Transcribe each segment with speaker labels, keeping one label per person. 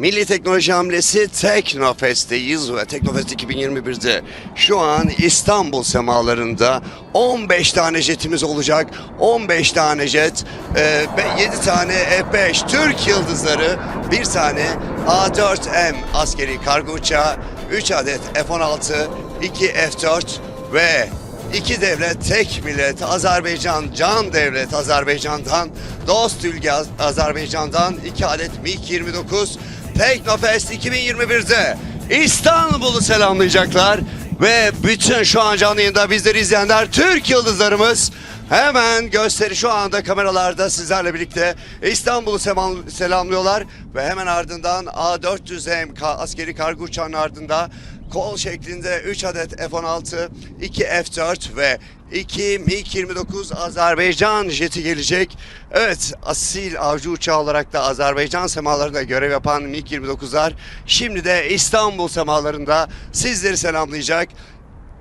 Speaker 1: Milli Teknoloji Hamlesi Teknofest'teyiz ve Teknofest 2021'de şu an İstanbul semalarında 15 tane jetimiz olacak. 15 tane jet e, ve 7 tane F-5 Türk yıldızları, bir tane A4M askeri kargo uçağı, 3 adet F-16, 2 F-4 ve İki devlet, tek millet, Azerbaycan, can devlet Azerbaycan'dan, dost ülke Az- Azerbaycan'dan iki adet MiG-29 Teknofest 2021'de İstanbul'u selamlayacaklar. Ve bütün şu an canlı yayında bizleri izleyenler Türk yıldızlarımız hemen gösteri şu anda kameralarda sizlerle birlikte İstanbul'u selam- selamlıyorlar. Ve hemen ardından A400M ka- askeri kargo uçağının ardında kol şeklinde 3 adet F-16, 2 F-4 ve 2 MiG-29 Azerbaycan jeti gelecek. Evet, asil avcı uçağı olarak da Azerbaycan semalarında görev yapan MiG-29'lar şimdi de İstanbul semalarında sizleri selamlayacak.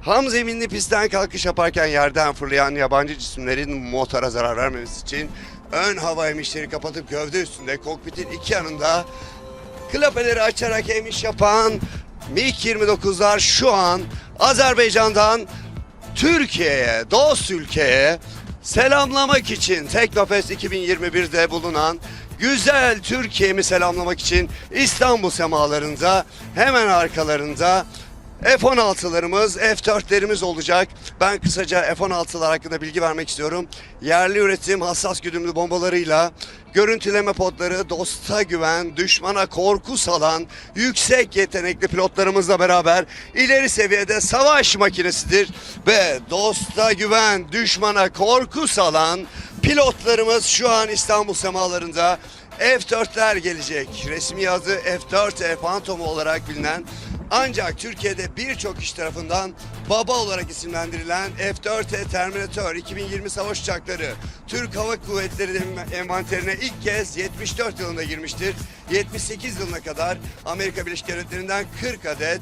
Speaker 1: Ham zeminli pistten kalkış yaparken yerden fırlayan yabancı cisimlerin motora zarar vermemesi için ön hava emişleri kapatıp gövde üstünde kokpitin iki yanında klapeleri açarak emiş yapan MiG-29'lar şu an Azerbaycan'dan Türkiye'ye, dost ülkeye selamlamak için Teknofest 2021'de bulunan güzel Türkiye'mi selamlamak için İstanbul semalarında hemen arkalarında F-16'larımız, F-4'lerimiz olacak. Ben kısaca F-16'lar hakkında bilgi vermek istiyorum. Yerli üretim hassas güdümlü bombalarıyla görüntüleme podları, dosta güven, düşmana korku salan yüksek yetenekli pilotlarımızla beraber ileri seviyede savaş makinesidir. Ve dosta güven, düşmana korku salan pilotlarımız şu an İstanbul semalarında F-4'ler gelecek. Resmi adı F-4E Phantom olarak bilinen ancak Türkiye'de birçok iş tarafından baba olarak isimlendirilen F-4E Terminator 2020 savaş uçakları Türk Hava Kuvvetleri envanterine ilk kez 74 yılında girmiştir. 78 yılına kadar Amerika Birleşik Devletleri'nden 40 adet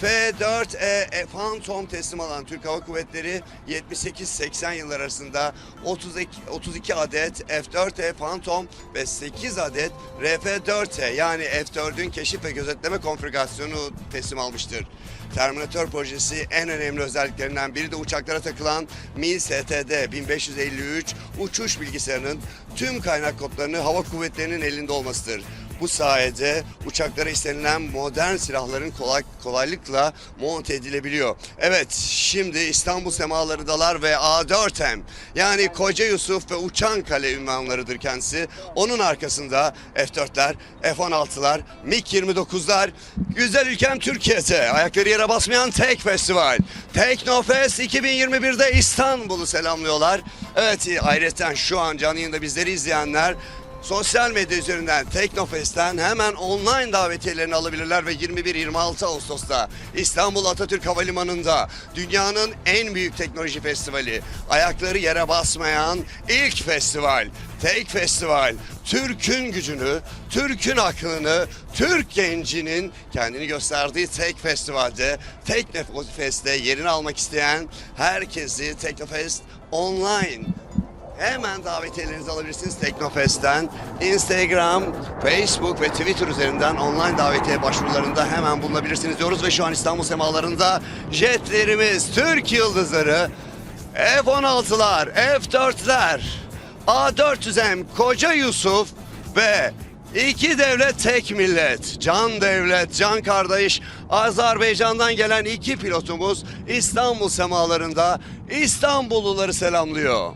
Speaker 1: F-4E Phantom teslim alan Türk Hava Kuvvetleri 78-80 yıllar arasında 32, 32 adet F-4E Phantom ve 8 adet RF-4E yani F-4'ün keşif ve gözetleme konfigürasyonu teslim almıştır. Terminator projesi en önemli özelliklerinden biri de uçaklara takılan MİL-STD 1553 uçuş bilgisayarının tüm kaynak kodlarını hava kuvvetlerinin elinde olmasıdır. Bu sayede uçaklara istenilen modern silahların kolay, kolaylıkla monte edilebiliyor. Evet şimdi İstanbul semalarındalar ve A4M yani Koca Yusuf ve Uçan Kale ünvanlarıdır kendisi. Onun arkasında F4'ler, F-16'lar, MiG-29'lar. Güzel ülkem Türkiye'de ayakları yere basmayan tek festival. Teknofest 2021'de İstanbul'u selamlıyorlar. Evet ayrıca şu an canlı yayında bizleri izleyenler Sosyal medya üzerinden Teknofest'ten hemen online davetiyelerini alabilirler ve 21-26 Ağustos'ta İstanbul Atatürk Havalimanı'nda dünyanın en büyük teknoloji festivali, ayakları yere basmayan ilk festival, Tek Festival, Türk'ün gücünü, Türk'ün aklını, Türk gencinin kendini gösterdiği tek festivalde, Teknofest'te yerini almak isteyen herkesi Teknofest online Hemen davetiyelerinizi alabilirsiniz Teknofest'ten. Instagram, Facebook ve Twitter üzerinden online davetiye başvurularında hemen bulunabilirsiniz diyoruz. Ve şu an İstanbul semalarında jetlerimiz, Türk yıldızları, F-16'lar, F-4'ler, A400M, Koca Yusuf ve İki devlet tek millet. Can devlet, can kardeş. Azerbaycan'dan gelen iki pilotumuz İstanbul semalarında İstanbulluları selamlıyor.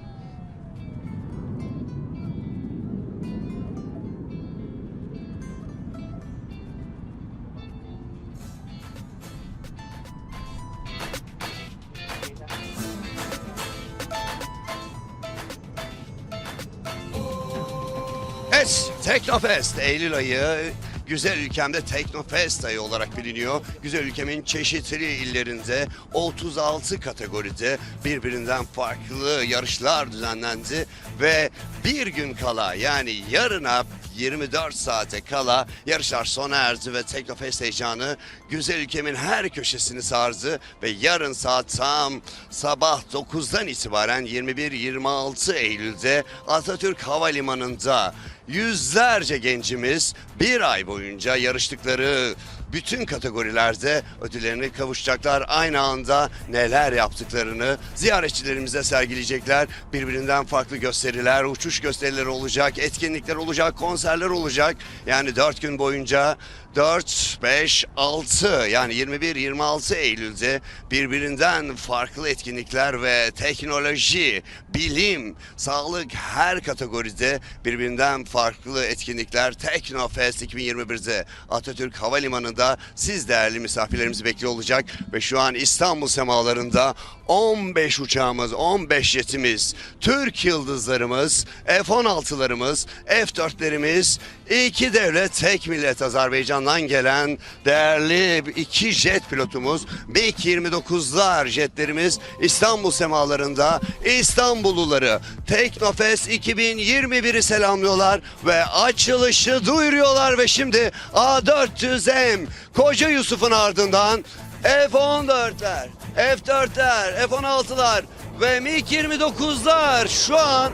Speaker 1: Teknofest Eylül ayı güzel ülkemde Teknofest ayı olarak biliniyor. Güzel ülkemin çeşitli illerinde 36 kategoride birbirinden farklı yarışlar düzenlendi ve bir gün kala yani yarına 24 saate kala yarışlar sona erdi ve Teknofest heyecanı güzel ülkemin her köşesini sardı ve yarın saat tam sabah 9'dan itibaren 21-26 Eylül'de Atatürk Havalimanı'nda yüzlerce gencimiz bir ay boyunca yarıştıkları bütün kategorilerde ödüllerine kavuşacaklar. Aynı anda neler yaptıklarını ziyaretçilerimize sergileyecekler. Birbirinden farklı gösteriler, uçuş gösterileri olacak, etkinlikler olacak, konserler olacak. Yani 4 gün boyunca 4, 5, 6 yani 21-26 Eylül'de birbirinden farklı etkinlikler ve teknoloji, bilim, sağlık her kategoride birbirinden farklı etkinlikler Teknofest 2021'de Atatürk Havalimanı'nda siz değerli misafirlerimizi bekliyor olacak. Ve şu an İstanbul semalarında 15 uçağımız, 15 jetimiz, Türk yıldızlarımız, F-16'larımız, F-4'lerimiz, iki devlet tek millet Azerbaycan'dan gelen değerli iki jet pilotumuz, MiG-29'lar jetlerimiz İstanbul semalarında İstanbulluları Teknofest 2021'i selamlıyorlar ve açılışı duyuruyorlar ve şimdi A400M Koca Yusuf'un ardından F-14'ler, F-4'ler, F-16'lar ve MiG-29'lar şu an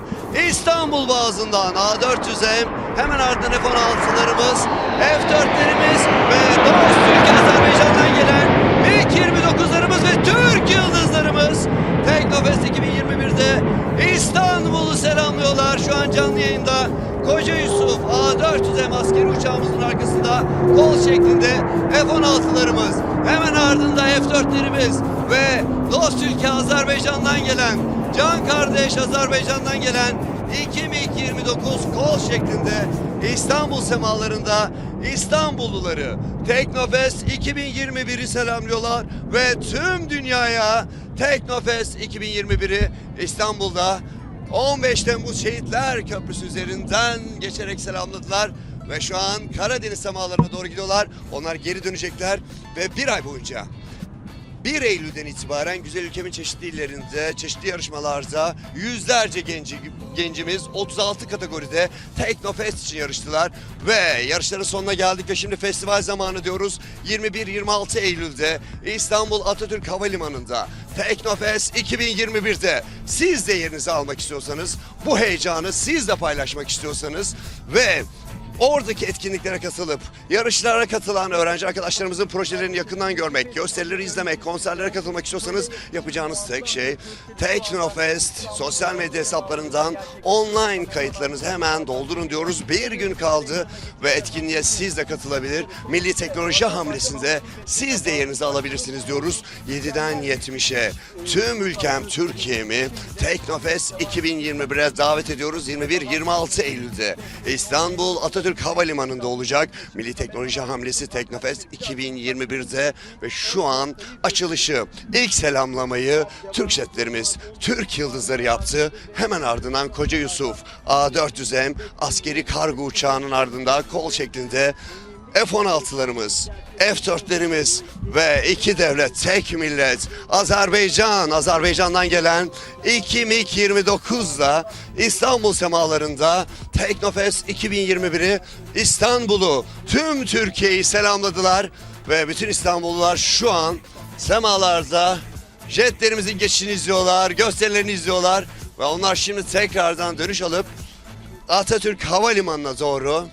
Speaker 1: İstanbul bazından A400'e hemen ardından F-16'larımız, F-4'lerimiz ve dost Türk Azerbaycan'dan gelen MiG-29'larımız ve Türk yıldızlarımız Teknofest 2021'de İstanbul'u selamlıyorlar. Şu an canlı yayında Koca Yusuf A400M askeri uçağımızın arkasında kol şeklinde F-16'larımız hemen ardında F-4'lerimiz ve dost ülke Azerbaycan'dan gelen can kardeş Azerbaycan'dan gelen 2 MiG-29 kol şeklinde İstanbul semalarında İstanbulluları Teknofest 2021'i selamlıyorlar ve tüm dünyaya Teknofest 2021'i İstanbul'da 15 Temmuz Şehitler Köprüsü üzerinden geçerek selamladılar ve şu an Karadeniz semalarına doğru gidiyorlar. Onlar geri dönecekler ve bir ay boyunca 1 Eylül'den itibaren güzel ülkemin çeşitli illerinde, çeşitli yarışmalarda yüzlerce genci, gencimiz 36 kategoride Teknofest için yarıştılar. Ve yarışların sonuna geldik ve şimdi festival zamanı diyoruz. 21-26 Eylül'de İstanbul Atatürk Havalimanı'nda Teknofest 2021'de siz de yerinizi almak istiyorsanız, bu heyecanı siz de paylaşmak istiyorsanız ve Oradaki etkinliklere katılıp yarışlara katılan öğrenci arkadaşlarımızın projelerini yakından görmek, gösterileri izlemek, konserlere katılmak istiyorsanız yapacağınız tek şey Teknofest sosyal medya hesaplarından online kayıtlarınızı hemen doldurun diyoruz. Bir gün kaldı ve etkinliğe siz de katılabilir. Milli Teknoloji Hamlesi'nde siz de yerinizi alabilirsiniz diyoruz. 7'den 70'e tüm ülkem Türkiye'mi Teknofest 2021'e davet ediyoruz. 21-26 Eylül'de İstanbul Atatürk Havalimanı'nda olacak. Milli Teknoloji Hamlesi Teknofest 2021'de ve şu an açılışı, ilk selamlamayı Türk jetlerimiz, Türk yıldızları yaptı. Hemen ardından Koca Yusuf A400M askeri kargo uçağının ardında kol şeklinde F-16'larımız, F-4'lerimiz ve iki devlet, tek millet, Azerbaycan, Azerbaycan'dan gelen 2 MiG-29'la İstanbul semalarında Teknofest 2021'i İstanbul'u, tüm Türkiye'yi selamladılar ve bütün İstanbullular şu an semalarda jetlerimizin geçişini izliyorlar, gösterilerini izliyorlar ve onlar şimdi tekrardan dönüş alıp Atatürk Havalimanı'na doğru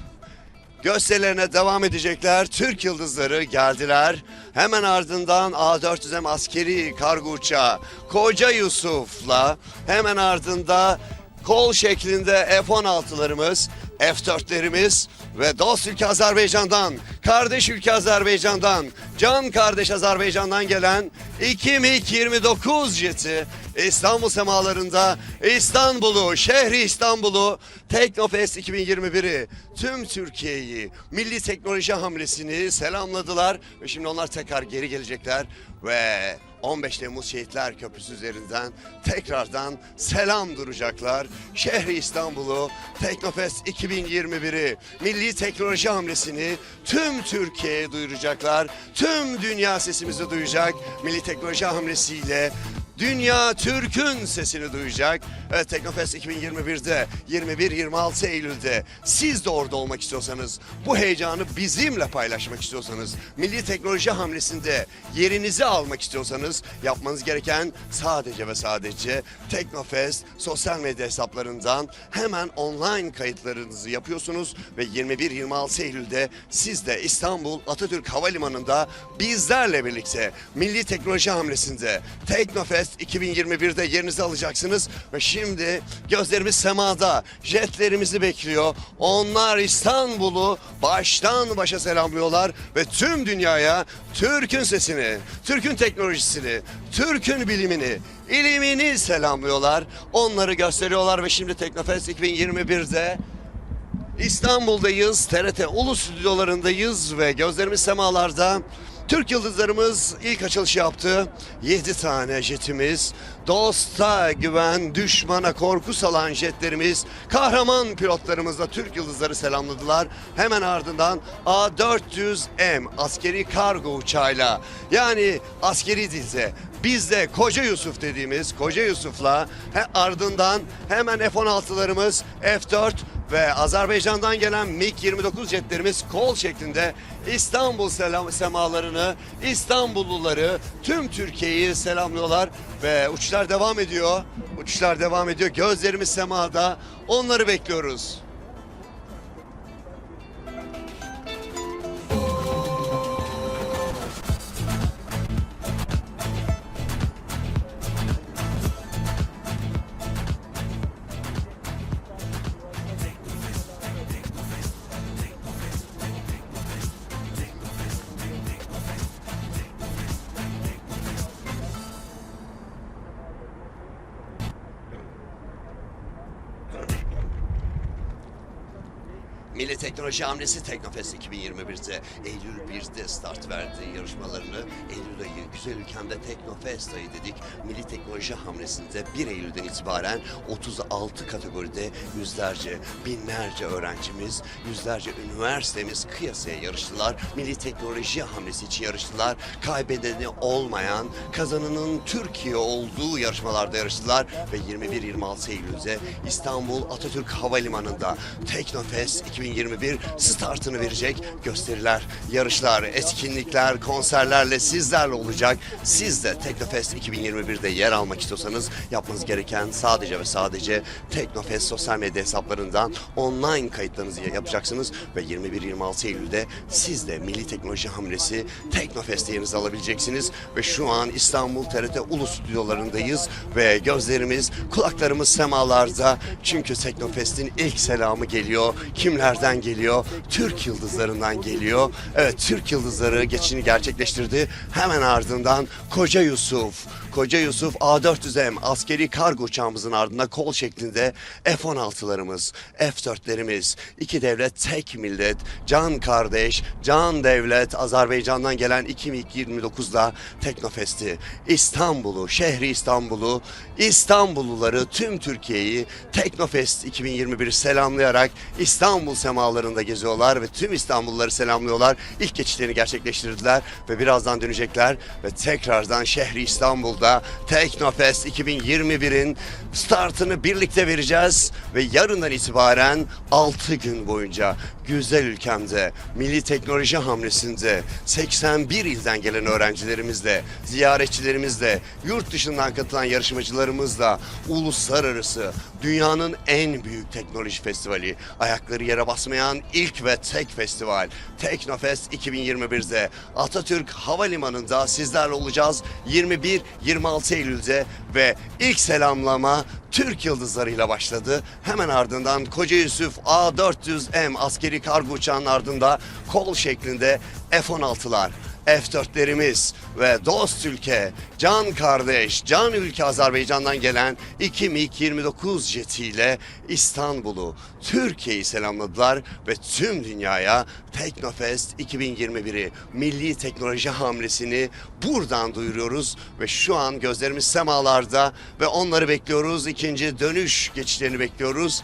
Speaker 1: gösterilerine devam edecekler. Türk yıldızları geldiler. Hemen ardından A400M askeri kargo uçağı Koca Yusuf'la hemen ardında kol şeklinde F-16'larımız, F-4'lerimiz ve dost ülke Azerbaycan'dan, kardeş ülke Azerbaycan'dan, can kardeş Azerbaycan'dan gelen 2 MiG-29 jeti İstanbul semalarında İstanbul'u, şehri İstanbul'u Teknofest 2021'i tüm Türkiye'yi Milli Teknoloji Hamlesini selamladılar ve şimdi onlar tekrar geri gelecekler ve 15 Temmuz Şehitler Köprüsü üzerinden tekrardan selam duracaklar. Şehri İstanbul'u Teknofest 2021'i Milli Teknoloji Hamlesini tüm Türkiye'ye duyuracaklar. Tüm dünya sesimizi duyacak. Milli Teknoloji Hamlesiyle Dünya Türk'ün sesini duyacak. Evet Teknofest 2021'de 21-26 Eylül'de siz de orada olmak istiyorsanız, bu heyecanı bizimle paylaşmak istiyorsanız, milli teknoloji hamlesinde yerinizi almak istiyorsanız yapmanız gereken sadece ve sadece Teknofest sosyal medya hesaplarından hemen online kayıtlarınızı yapıyorsunuz ve 21-26 Eylül'de siz de İstanbul Atatürk Havalimanı'nda bizlerle birlikte milli teknoloji hamlesinde Teknofest 2021'de yerinizi alacaksınız ve şimdi gözlerimiz semada jetlerimizi bekliyor. Onlar İstanbul'u baştan başa selamlıyorlar ve tüm dünyaya Türk'ün sesini, Türk'ün teknolojisini, Türk'ün bilimini, ilimini selamlıyorlar. Onları gösteriyorlar ve şimdi Teknofest 2021'de İstanbul'dayız, TRT Ulu Stüdyolarındayız ve gözlerimiz semalarda. Türk yıldızlarımız ilk açılış yaptı. 7 tane jetimiz, dosta güven, düşmana korku salan jetlerimiz, kahraman pilotlarımızla Türk yıldızları selamladılar. Hemen ardından A400M askeri kargo uçağıyla yani askeri dilde biz de Koca Yusuf dediğimiz Koca Yusuf'la ardından hemen F-16'larımız F-4 ve Azerbaycan'dan gelen MiG-29 jetlerimiz kol şeklinde İstanbul selam semalarını, İstanbulluları, tüm Türkiye'yi selamlıyorlar ve uçuşlar devam ediyor. Uçuşlar devam ediyor. Gözlerimiz semada. Onları bekliyoruz. Milli Teknoloji Hamlesi Teknofest 2021'de Eylül 1'de start verdi yarışmalarını. Eylül ayı güzel ülkemde Teknofest ayı dedik. Milli Teknoloji Hamlesi'nde 1 Eylül'den itibaren 36 kategoride yüzlerce, binlerce öğrencimiz, yüzlerce üniversitemiz kıyasaya yarıştılar. Milli Teknoloji Hamlesi için yarıştılar. Kaybedeni olmayan, kazanının Türkiye olduğu yarışmalarda yarıştılar ve 21-26 Eylül'de İstanbul Atatürk Havalimanı'nda Teknofest 2021 startını verecek gösteriler, yarışlar, etkinlikler, konserlerle sizlerle olacak. Siz de Teknofest 2021'de yer almak istiyorsanız yapmanız gereken sadece ve sadece Teknofest sosyal medya hesaplarından online kayıtlarınızı yapacaksınız ve 21-26 Eylül'de siz de Milli Teknoloji Hamlesi Teknofest'e yerinizi alabileceksiniz ve şu an İstanbul TRT Ulu Stüdyolarındayız ve gözlerimiz, kulaklarımız semalarda çünkü Teknofest'in ilk selamı geliyor. Kimlerden geliyor? Türk yıldızlarından geliyor. Evet Türk yıldızları geçini gerçekleştirdi. Hemen ardından Koca Yusuf. Koca Yusuf A400M askeri kargo uçağımızın ardında kol şeklinde F-16'larımız, F-4'lerimiz, iki devlet tek millet, can kardeş, can devlet Azerbaycan'dan gelen 2029'da Teknofest'i, İstanbul'u, şehri İstanbul'u, İstanbulluları, tüm Türkiye'yi Teknofest 2021 selamlayarak İstanbul semalarında geziyorlar ve tüm İstanbulluları selamlıyorlar. İlk geçişlerini gerçekleştirdiler ve birazdan dönecekler ve tekrardan şehri İstanbul'da Teknofest 2021'in startını birlikte vereceğiz ve yarından itibaren 6 gün boyunca güzel ülkemde milli teknoloji hamlesinde 81 ilden gelen öğrencilerimizle, ziyaretçilerimizle, yurt dışından katılan yarışmacılarımızla uluslararası dünyanın en büyük teknoloji festivali, ayakları yere basmayan ilk ve tek festival Teknofest 2021'de Atatürk Havalimanı'nda sizlerle olacağız 21-26 Eylül'de ve ilk selamlama Türk yıldızlarıyla başladı. Hemen ardından Koca Yusuf A400M askeri kargo uçağının ardında kol şeklinde F-16'lar. F-4'lerimiz ve dost ülke, can kardeş, can ülke Azerbaycan'dan gelen 2 MiG-29 jetiyle İstanbul'u, Türkiye'yi selamladılar ve tüm dünyaya Teknofest 2021'i milli teknoloji hamlesini buradan duyuruyoruz ve şu an gözlerimiz semalarda ve onları bekliyoruz. İkinci dönüş geçişlerini bekliyoruz.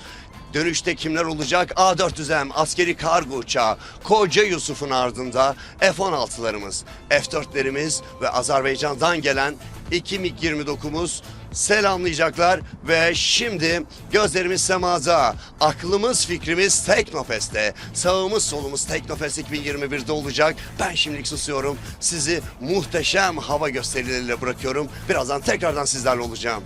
Speaker 1: Dönüşte kimler olacak? A400M askeri kargo uçağı, Koca Yusuf'un ardında F-16'larımız, F-4'lerimiz ve Azerbaycan'dan gelen iki MiG-29'umuz selamlayacaklar ve şimdi gözlerimiz semada, aklımız fikrimiz Teknofest'te, sağımız solumuz Teknofest 2021'de olacak. Ben şimdilik susuyorum. Sizi muhteşem hava gösterileriyle bırakıyorum. Birazdan tekrardan sizlerle olacağım.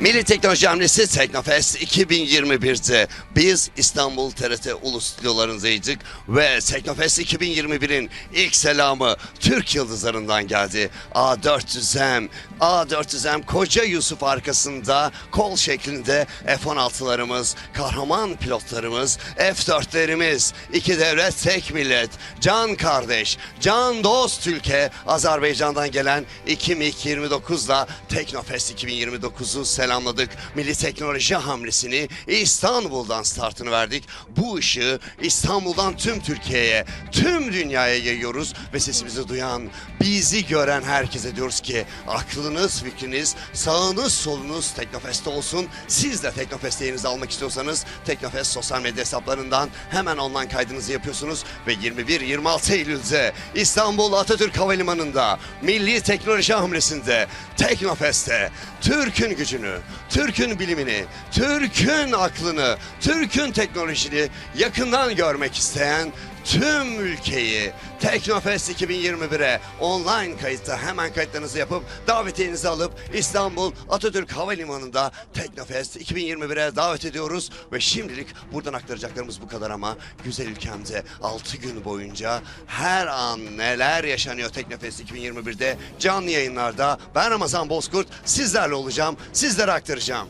Speaker 1: Milli Teknoloji Hamlesi Teknofest 2021'de biz İstanbul TRT Ulus stüdyolarındaydık ve Teknofest 2021'in ilk selamı Türk yıldızlarından geldi. A400M, A400M Koca Yusuf arkasında kol şeklinde F-16'larımız, kahraman pilotlarımız, F-4'lerimiz, iki devlet tek millet, can kardeş, can dost ülke Azerbaycan'dan gelen 2 MiG-29'la Teknofest 2029'u selamladık. Milli teknoloji hamlesini İstanbul'dan startını verdik. Bu ışığı İstanbul'dan tüm Türkiye'ye, tüm dünyaya yayıyoruz ve sesimizi duyan, bizi gören herkese diyoruz ki aklınız, fikriniz, sağınız, solunuz Teknofest'te olsun. Siz de Teknofest'te yerinizi almak istiyorsanız Teknofest sosyal medya hesaplarından hemen online kaydınızı yapıyorsunuz ve 21-26 Eylül'de İstanbul Atatürk Havalimanı'nda Milli Teknoloji Hamlesi'nde Teknofest'te Türk'ün gücünü, Türk'ün bilimini, Türk'ün aklını, Türk'ün teknolojini yakından görmek isteyen tüm ülkeyi. Teknofest 2021'e online kayıtta hemen kayıtlarınızı yapıp davetiyenizi alıp İstanbul Atatürk Havalimanı'nda Teknofest 2021'e davet ediyoruz. Ve şimdilik buradan aktaracaklarımız bu kadar ama güzel ülkemde 6 gün boyunca her an neler yaşanıyor Teknofest 2021'de canlı yayınlarda. Ben Ramazan Bozkurt sizlerle olacağım sizlere aktaracağım.